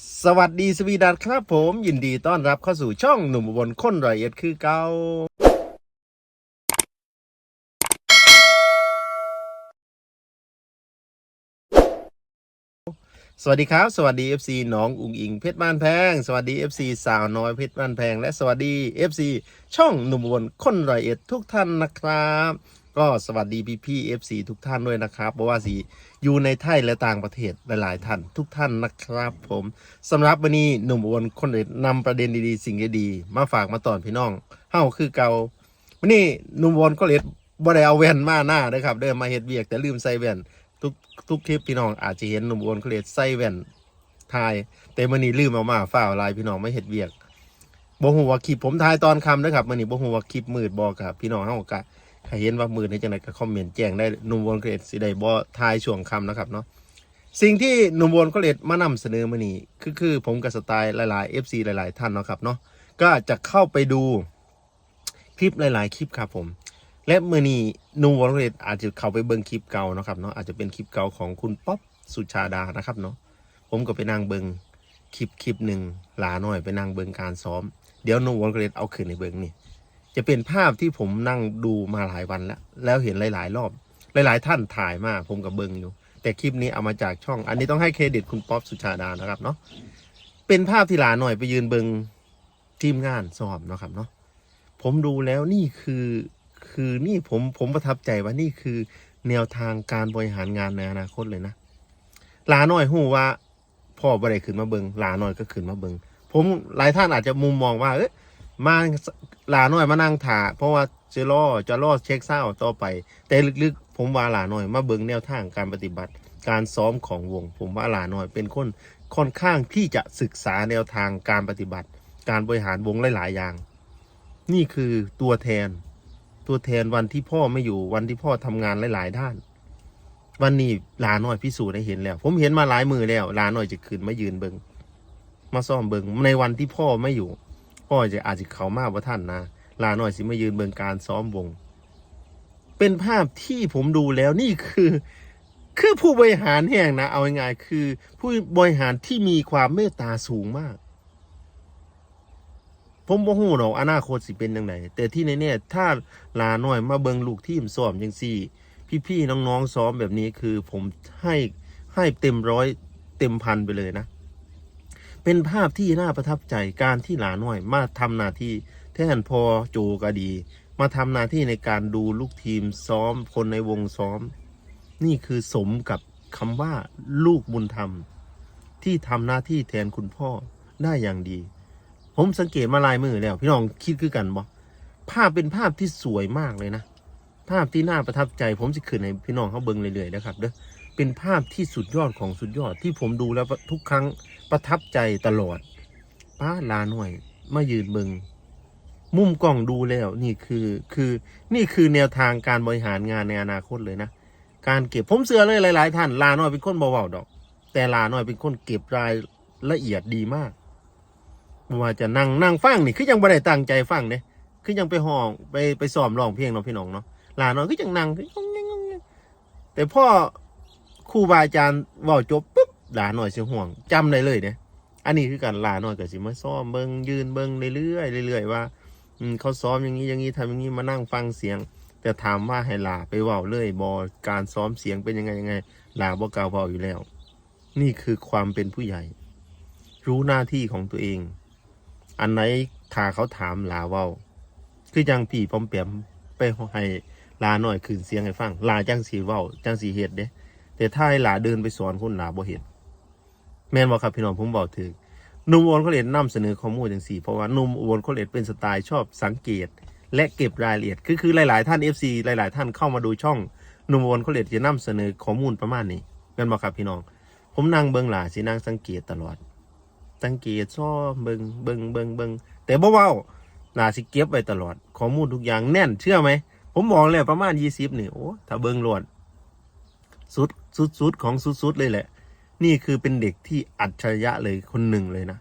สวัสดีสวีดัสครับผม ยินดีต้อนรับเข้าสู่ช่องหนุ่มอุบนคนรอยเอ็ดคือเกาสวัสดีครับ สวัสดี FC น้องอุงอิงเพชรบ้านแพง สวัสดี FC สาวน้อยเพชรบ้านแพง และสวัสดี FC ช่องหนุ่มอุบนคนรอยเอ็ดทุกท่านนะครับ ก็สวัสดีพี่พี่ๆ FC ทุกท่านด้วยนะครับเพราะว่าสีอยู่ในไทยและต่างประเทศหลาย ๆ ท่านทุกท่านนะครับผมสำหรับวันนี้หนุ่มอวนคนเด็ดนำประเด็นดีๆ สิ่งดีๆมาฝากมาตอนพี่น้องเฮ้าคือเก่าวันนี้หนุ่มอวนก็เลยบ่ได้เอาแว่นมาหน้านะครับเดินมาเฮ็ดเวียกแต่ลืมใส่แว่นทุกทุกคลิปพี่น้องอาจจะเห็นหนุ่มอวนก็เลยใส่แว่นทายแต่มื่อนี้ลืมเอามาฝ้าวลายพี่น้องไม่เฮ็ดเวียกบ่ฮู้ว่าคลิปผมถ่ายตอนคำนะครับมื่อนี้บ่ฮู้ว่าคลิปมืดบ่ครับพี่น้องเฮากะ ถ้าเห็นว่ามือในจังไดก็คอมเมนต์แจ้งได้หนุ่มวนเกรดสิได้บ่ทายช่วงคำนะครับเนาะสิ่งที่หนุ่มวนเกรดมานำเสนอมานี่คือคือผมกับสไตล์หลายๆ FC หลาย ๆ ท่านเนาะครับเนาะก็จะเข้าไปดูคลิปหลาย ๆ คลิปครับผม และมือนี้หนุ่มวนเกรดอาจจะเข้าไปเบิ่งคลิปเก่าเนาะครับเนาะอาจจะเป็นคลิปเก่าของคุณป๊อปสุชาดานะครับเนาะผมก็ไปนั่งเบิ่งคลิปคลิปหนึ่งหลาหน่อยไปนั่งเบิ่งการซ้อม เดี๋ยวหนุ่มวนเกรดเอาคืนในเบิ่งนี่ จะเป็นภาพที่ผมนั่งดูมาหลายวันแล้ว แล้วเห็นหลาย ๆ รอบ หลาย ๆ ท่านถ่ายมาผมกับเบิงอยู่ แต่คลิปนี้เอามาจากช่อง อันนี้ต้องให้เครดิตคุณป๊อปสุชาดานะครับเนาะเป็นภาพที่หลานหน่อยไปยืนเบิงทีมงานสอบเนาะครับเนาะผมดูแล้วนี่คือคือนี่ผมผมประทับใจว่านี่คือแนวทางการบริหารงานในอนาคตเลยนะหลาหน่อยหูว่าพ่อบริขึ้นมาเบิงหลาหน่อยก็ขึ้นมาเบิงผมหลายท่านอาจจะมุมมองว่าเอ้ย มาหลาหน่อยมานั่งถ่าเพราะว่าจะรอจะรอเช็คเศร้าต่อไป แต่ลึกๆ ผมว่าหลาหน่อย มาเบิ่งแนวทางการปฏิบัติ การซ้อมของวง ผมว่าหลาหน่อยเป็นคนค่อนข้างที่จะศึกษาแนวทางการปฏิบัติ การบริหารวงหลายๆอย่าง นี่คือตัวแทน ตัวแทนวันที่พ่อไม่อยู่วันที่พ่อทำงานหลาย ๆ ด้าน วันนี้หลาหน่อยพิสูจน์ได้เห็นแล้ว ผมเห็นมาหลายมือแล้วหลาหน่อยจะขึ้นมายืนเบิงมาซ้อมเบิงในวันที่พ่อไม่อยู่ พ่อจะอาจจะเขามากว่าท่านนะลาหน่อยสิมายืนเบืองการซ้อมวง เป็นภาพที่ผมดูแล้วนี่คือ คือผู้บริหารแห่งนะ เอาง่ายๆคือ ผู้บริหารที่มีความเมตตาสูงมาก ผมบ่ฮู้หรอกอนาคตสิเป็นยังไงแต่ที่แน่ๆถ้าลาหน่อยมาเบิงลูกทีมซ้อมจังซี่ พี่ๆน้องๆซ้อมแบบนี้คือ ผมให้ให้เต็มร้อยเต็มพันไปเลยนะ เป็นภาพที่น่าประทับใจการที่หลาน้อยมาทำหน้าที่แทนพอโจก็ดี มาทำหน้าที่ในการดูลูกทีมซ้อมคนในวงซ้อม นี่คือสมกับคำว่าลูกบุญธรรม ที่ทำหน้าที่แทนคุณพ่อได้อย่างดี ผมสังเกตมาลายมือแล้ว พี่น้องคิดคือกันบ่ภาพเป็นภาพที่สวยมากเลยนะ ภาพที่น่าประทับใจผมจะขึ้นในพี่น้องเขาเบิ่งเรื่อยๆนะครับเด้อเป็นภาพที่สุดยอดของสุดยอดที่ผมดูแล้วทุกครั้ง ประทับใจตลอดป้าลาหน่อยมายืนเบิงมุมกล้องดูแล้ว นี่คือคือนี่คือแนวทางการบริหารงานในอนาคตเลยนะ การเก็บผมเสือเลยหลาย ๆ ท่านลาหน่อยเป็นคนเบาๆดอก แต่ลาหน่อยเป็นคนเก็บรายละเอียดดีมากว่าจะนั่งนั่งฟังนี่คือยังบ่ได้ตั้งใจฟังเนี่ยคือยังไปห้องไปไปซ้อมร้องเพลงเนาะพี่น้องเนาะลาหน่อยคือยังนั่งแต่พ่อครูบาอาจารย์ว้าจบ หลาหน่อยสิห่วงจำได้เลยเนี่ยอันนี้คือการหลาหน่อยก็สิมาซ้อมเบิงยืนเบิงเรื่อยๆเรื่อยๆว่าเขาซ้อมอย่างนี้อย่างนี้ทำอย่างนี้มานั่งฟังเสียง แต่ถามว่าให้หลาไปว้าเลยบอการซ้อมเสียงเป็นยังไงยังไงหลาบอกกล่าวเว้าอยู่แล้ว นี่คือความเป็นผู้ใหญ่ รู้หน้าที่ของตัวเอง อันไหนถ้าเขาถามหลาเว้าคือจังพี่ปอมแปมไปให้หลาหน่อยคืนเสียงให้ฟังหลาจังสีเว้าจังสีเฮ็ดเด้แต่ถ้าให้หลาเดินไปสอนคนหลาบ่เห็น แม่นบ่ครับพี่น้องผมบอกถึงหนุ่มโอนเขาเรียนนำเสนอข้อมูลจังสี่เพราะว่าหนุ่มโอนเขาเรียเป็นสไตล์ชอบสังเกต และเก็บรายละเอียด คือคือหลาย ๆ ท่าน FC หลาย ๆ ท่านเข้ามาดูช่องหนุ่มโอนเขาเรียจะนำเสนอข้อมูลประมาณนี้แม่นบ่ครับพี่น้อง ผมนั่งเบิ่งหลาสินั่งสังเกตตลอด สังเกตซ้อเบิ่งเบิ่งเบิ่งเบิ่งแต่บ่เว้าหลาสิเก็บไว้ตลอดข้อมูลทุกอย่างแน่นเชื่อไหมผมบอกแล้วประมาณ20นี่โอ้ถ้าเบิ่งโลดสุดสุดสุดของสุดสุดเลยแหละ นี่คือเป็นเด็กที่อัจฉริยะเลยคนหนึ่งเลยนะ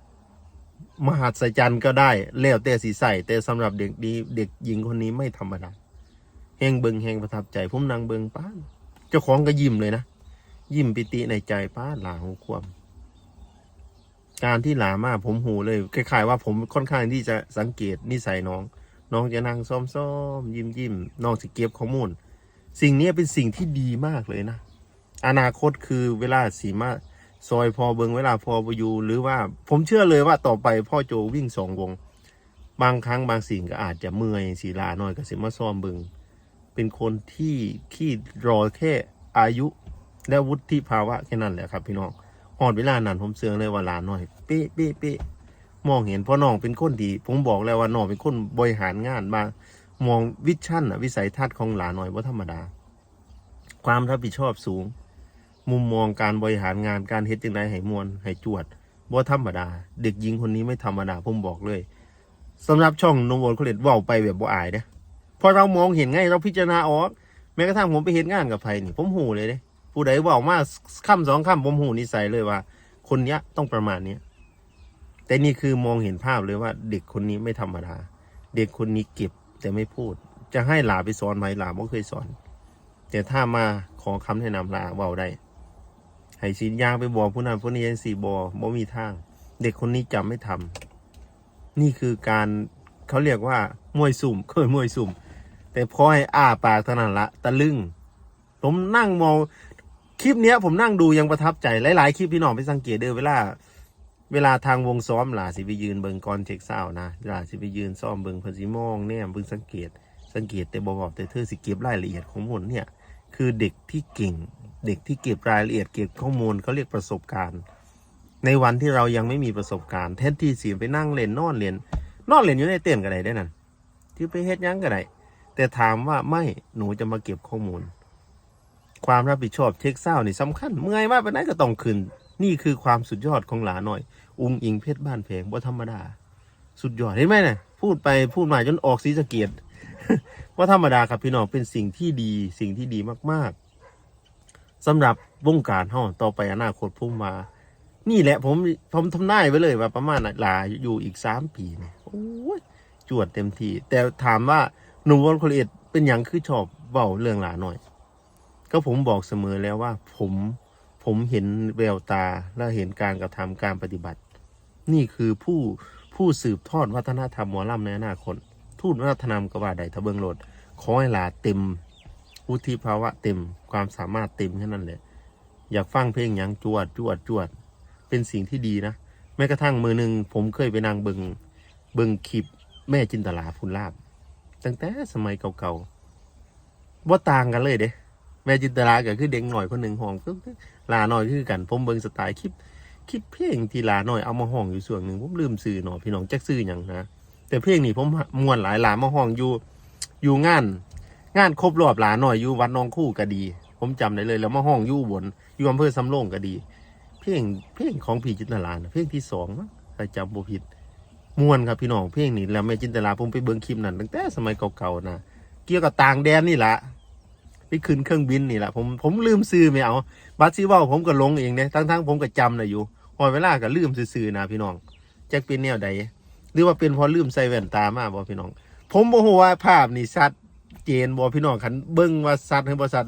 มหัศจรรย์ก็ได้แล้วแต่สีใส่แต่สำหรับเด็กดีเด็กหญิงคนนี้ไม่ธรรมดาแหงเบิงแหงประทับใจผมนางเบิงป้านเจ้าของก็ยิ้มเลยนะยิ้มปิติในใจป้าหลาหูความ การที่หลามาผมหูเลยคล้ายๆว่าผมค่อนข้างที่จะสังเกตนิสัยน้อง น้องจะนั่งซ้อมๆยิ้มยิ้มน้องจะเก็บข้อมูล สิ่งนี้เป็นสิ่งที่ดีมากเลยนะ อนาคตคือเวลาสีมา ซอยพอเบิงเวลาพอไปอยู่หรือว่าผมเชื่อเลยว่าต่อไปพ่อโจวิ่งสองวง บางครั้งบางสิ่งก็อาจจะเมื่อยสีลาหน่อยก็สิมาซ้อมเบิงเป็นคนที่ขี้รอแค่อายุ และวุฒิภาวะแค่นั้นแหละครับพี่น้องหอดเวลานั้นผมเสืองเลยว่าหลานหน่อยเป๊ะเป๊ะเป๊ะมองเห็นพราะน้องเป็นคนดี ผมบอกแล้วว่าน้องเป็นคนบริหารงานมามองวิชั่นอะวิสัยทัศน์ของหลานหน่อยว่าธรรมดา ความรับผิดชอบสูง มุมมองการบริหารงานการเฮ็ดจังไดให้มวลให้จวดบ่ธรรมดา เด็กหญิงคนนี้ไม่ธรรมดาผมบอกเลยสำหรับช่องนงวนเขาเล่นว่าไปแบบบ่อายเด้พอเรามองเห็นไงเราพิจารณาออกแม้กระทั่งผมไปเห็นงานกับไผนี่ ผมหูเลยเด้ผู้ใดบอกมาคำสองคำผมหูนิสัยเลยว่า คนเนี้ยต้องประมาณเนี้ยแต่นี่คือมองเห็นภาพเลยว่า เด็กคนนี้ไม่ธรรมดา เด็กคนนี้เก็บแต่ไม่พูด จะให้หลาไปสอนไหมหลาไม่เคยสอน แต่ถ้ามาขอคำแนะนำลาเบาได้ ให้สินยางไปบอกผู้นั้นผู้นี้ยังสี่บอบ่มีทาง เด็กคนนี้จำไม่ทำนี่คือการเขาเรียกว่ามวยสุ่มเคยมวยสุ่ม แต่พอให้อ้าปากเท่านั้นละตะลึงผมนั่งมองคลิปเนี้ยผมนั่งดูยังประทับใจหลายๆคลิปพี่น้องไปสังเกตเด้อเวลา เวลาทางวงซ้อมหลาสิไปยืนเบิงกอนเช็คเศร้านะหลาสิไปยืนซ้อมเบิงเพิ่นสิมองแนมเบิงสังเกต สังเกตแต่บอกบอกแต่เธอสิเก็บรายละเอียดของผลเนี่ย คือเด็กที่เก่ง เด็กที่เก็บรายละเอียดเก็บข้อมูลเขาเรียกประสบการณ์ ในวันที่เรายังไม่มีประสบการณ์แทนที่สิไปนั่งเล่นนอนเล่นนอนเล่นอยู่ในเต้นท์ก็ได้ได้นั่นที่ไปเฮ็ดยังก็ได้แต่ถามว่าไม่หนูจะมาเก็บข้อมูล ความรับผิดชอบเช็คเศร้านี่สำคัญเมื่อยมากไปไหนก็ต้องคืนนี่คือความสุดยอดของหลาหน่อย อุงอิงเพชรบ้านแพงบ่ธรรมดา สุดยอดเห็นไหมเนี่ยพูดไปพูดมาจนออกสีสะเกียดว่าธรรมดาครับพี่น้องเป็นสิ่งที่ดีสิ่งที่ดีมากๆ สำหรับวงการเฮาต่อไปอนาคตพุ่มมานี่แหละผมผมทำนายไว้เลยว่าประมาณน่ะลาอยู่อีกสามปีเนี่ยโอ้ยจวดเต็มที่แต่ถามว่าหนุ่มวอนโคเอตเป็นอย่างคือชอบเบาเรื่องหลาหน่อย ก็ผมบอกเสมอแล้วว่าผมผมเห็นแววตาและเห็นการกระทำการปฏิบัติ นี่คือผู้ผู้สืบทอดวัฒนธรรมหมอลำในอนาคตทูตวัฒนธรรมกว่าใดทะเบิงโหลดขอให้หลาเต็ม วุฒิภาวะเต็มความสามารถเต็มแค่นั้นแหละ อยากฟังเพลงหยังจวดจวดจวด เป็นสิ่งที่ดีนะแม้กระทั่งมือหนึ่งผมเคยไปนั่งเบิงเบิงคลิปแม่จินตลาพุนลาบ ตั้งแต่สมัยเก่าๆว่าต่างกันเลยเด้แม่จินตลาก็คือเด็กหน่อยคนหนึ่งห้องก็ลาหน่อยคือกัน ผมเบิงสไตล์คลิปคลิปเพลงที่ลาหน่อยเอามาห้องอยู่ส่วนหนึ่งผมลืมซื้อหน่อยพี่น้องจักซื้ออย่างนะแต่เพลงนี้ผมมวนหลายหลามาห้องอยู่อยู่งาน งานครบรอบหลานหน่อยอยู่วัดน้องคู่ก็ดี ผมจำได้เลย แล้วมาห้องอยู่บนอยู่อำเภอสำโรงก็ดี เพลงเพลงของพี่จินตลาเพลงที่สองถ้าจำบ่ผิดมวนครับพี่น้องเพลงนี้แล้วแม่จินตลาผมไปเบิ่งคลิปนั้นตั้งแต่สมัยเก่าๆนะเกี่ยวกับต่างแดนนี่แหละไปขึ้นเครื่องบินนี่แหละผมผมลืมซื้อไม่เอาบัตรซีว่าผมก็ลงเองเนี่ยทั้งๆผมก็จำนะอยู่พอเวลาก็ลืมซื้อๆนะพี่น้องแจ็คเป็นแนวใดหรือว่าเป็นพอลืมใส่แว่นตามาบ่พี่น้อง ผมบ่ฮู้ว่าภาพนี่ชัด เจนบ่พี่น้องคันเบิ่งว่าชัดหรือบ่ชัด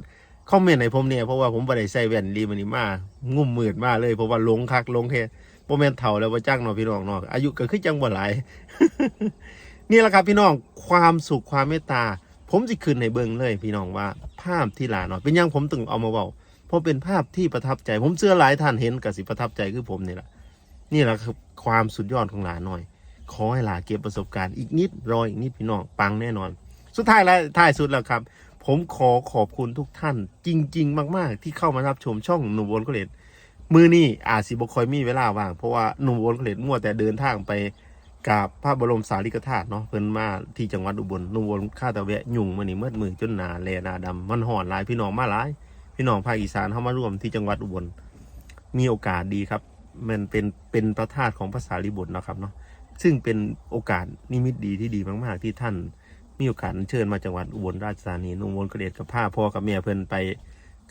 คอมเมนต์ให้ผมเนี่ยเพราะว่าผมบ่ได้ใส่แว่นรีมันนี่มางุ่มมืดมากเลยเพราะว่าหลงคักหลงแท้บ่แม่นเฒ่าแล้วบ่จักเนาะพี่น้องเนาะอายุก็คือจังบ่หลาย นี่แหละครับพี่น้องความสุขความเมตตา ผมสิขึ้นให้เบิ่งเลย พี่น้องว่าภาพที่หลานเนาะเป็นยังผมถึงเอามาเว้าเพราะเป็นภาพที่ประทับใจ ผมเชื่อหลายท่านเห็นก็สิประทับใจคือผมนี่แหละนี่แหละคือความสุดยอดของหลานหน่อย ขอให้หลาเก็บประสบการณ์อีกนิดรออีกนิดพี่น้องปังแน่นอน สุดท้ายและท้ายสุดแล้วครับ ผมขอขอบคุณทุกท่าน จริง ๆ มาก ๆ ที่เข้ามารับชมช่องหนุ่มโวนก็เลตมือนี่อาจสิบคอยมีเวลาว่าง เพราะว่าหนุ่มโวนก็เลตมั่วแต่เดินทางไปกราบพระบรมสารีริกธาตุเนาะเพิ่นมาที่จังหวัดอุบลหนุ่มโวนข้าตะแวะยุ่งมานี่เมื่อมือจนหนาแลหนาดำมันห่อนหลายพี่น้องมาหลาย พี่น้องภาคอีสานเข้ามาร่วมที่จังหวัดอุบลมีโอกาสดีครับ มันเป็นเป็นพระธาตุของภาษาลิบุตรนะครับเนาะซึ่งเป็นโอกาสนิมิตดีที่ดีมาก ๆ ที่ท่าน มีโอกาสเชิญมาจังหวัดอุบลราชธานีนุ่งวนกระเดชกับผ้าพ่อกับเมียเพิ่อนไป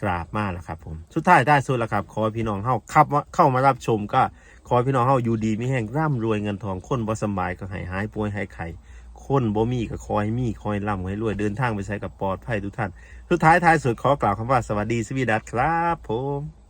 กราบมาแล้วครับผมสุดท้ายได้สุดแล้วครับ ขอพี่น้องเฮาขับมาเข้ามารับชมก็ขอพี่น้องเฮาอยู่ดีไมีแห่งร่ำรวยเงินทองคนบ่สบายก็ให้หายป่วยหายไข้คนบ่มีก็คอยมีคอยร่ำคอยรวยเดินทางไปใช้กับปลอดภัยทุกท่าน สุดท้ายท้ายสุดขอกล่าวคำว่าสวัสดีสวีดัสครับผม